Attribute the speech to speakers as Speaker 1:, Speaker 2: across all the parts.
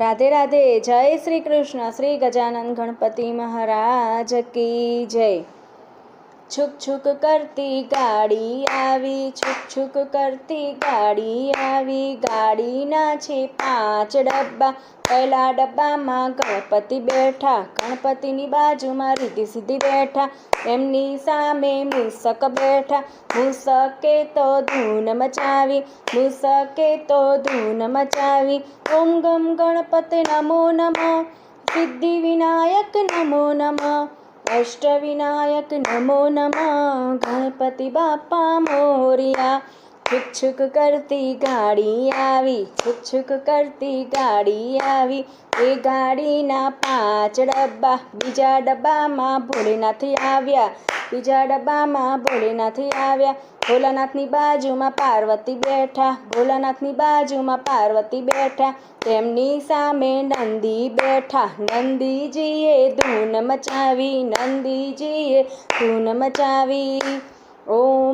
Speaker 1: રાધે રાધે જય શ્રી કૃષ્ણ શ્રી ગજાનંદ ગણપતિ મહારાજ કી જય. છુક છુક કરતી ગાડી આવી, છુક છુક કરતી ગાડી આવી. ગાડીના છે પાંચ ડબ્બા. પહેલા ડબ્બામાં ગણપતિ બેઠા, ગણપતિની બાજુમાં રીધી સીધી બેઠા. એમની સામે મૂસક બેઠા. મૂસકે તો ધૂન મચાવી, મૂસકે તો ધૂન મચાવી. ઓમ ગમ ગણપતિ નમો નમઃ, સિદ્ધિ વિનાયક નમો નમઃ. अष्टविनायक नमो नमः. गणपति बाप्पा मोरिया. છુક છુક કરતી ગાડી આવી છુક છુક કરતી ગાડી આવી. એ ગાડીના પાંચ ડબ્બા બીજા ડબ્બામાં ભોલેનાથ આવ્યા, બીજા ડબ્બામાં ભોલેનાથ આવ્યા. ભોલાનાથની બાજુમાં પાર્વતી બેઠા, ભોલાનાથની બાજુમાં પાર્વતી બેઠા. તેમની સામે નંદી બેઠા, નંદીજીએ ધૂન મચાવી, નંદીજીએ ધૂન મચાવી. ઓમ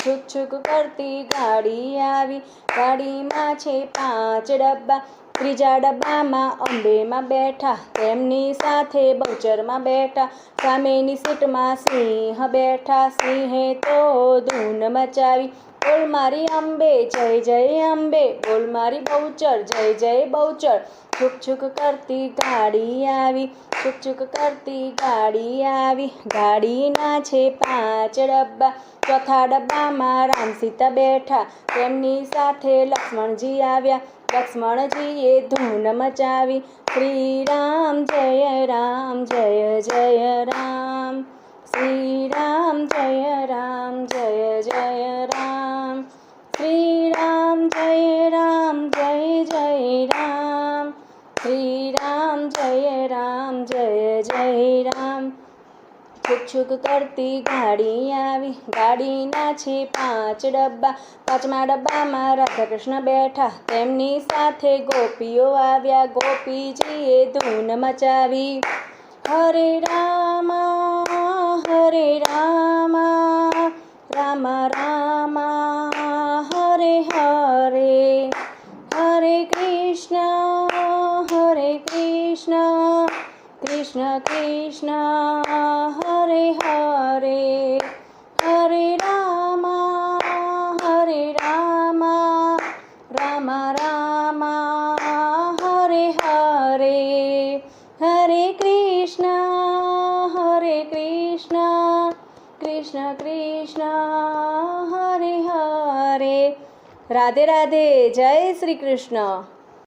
Speaker 1: છુક છુક કરતી ગાડી આવી. ગાડીમાં છે પાંચ ડબ્બા. ત્રીજા ડબ્બામાં અંબેમાં બેઠા. તેમની સાથે બહુચરમાં બેઠા. સામેની સીટમાં સિંહ બેઠા. સિંહે તો ધૂન મચાવી. બોલ મારી અંબે, જય જય અંબે, બોલ મારી બહુચર, જય જય બહુચર. છુક છુક કરતી ગાડી આવી, છુક છુક કરતી ગાડી આવી, ગાડીના છે પાંચ ડબ્બા. ચોથા ડબ્બામાં રામ સીતા બેઠા, તેમની સાથે લક્ષ્મણજી આવ્યા. લક્ષ્મણજીએ ધૂન મચાવી શ્રી રામ જય રામ, જય જય રામ. શ્રી રામ જય રામ, જય જય રામ શ્રી રામ જય રામ જય જય રામ શ્રી રામ જય રામ જય રામ છુક કરતી ગાડી આવી. ગાડીના છે પાંચ ડબ્બા. પાંચમા ડબ્બામાં રાધા કૃષ્ણ બેઠા. તેમની સાથે ગોપીઓ આવ્યા. ગોપીજીએ ધૂન મચાવી. હરે રામા હરે રામા રામા, રામ. કૃષ્ણ કૃષ્ણ, હરે હરે હરે રામ હરે રામ રામ રામ, હરે હરે હરે કૃષ્ણ હરે કૃષ્ણ કૃષ્ણ કૃષ્ણ, હરે હરે. રાધે રાધે, જય શ્રી કૃષ્ણ.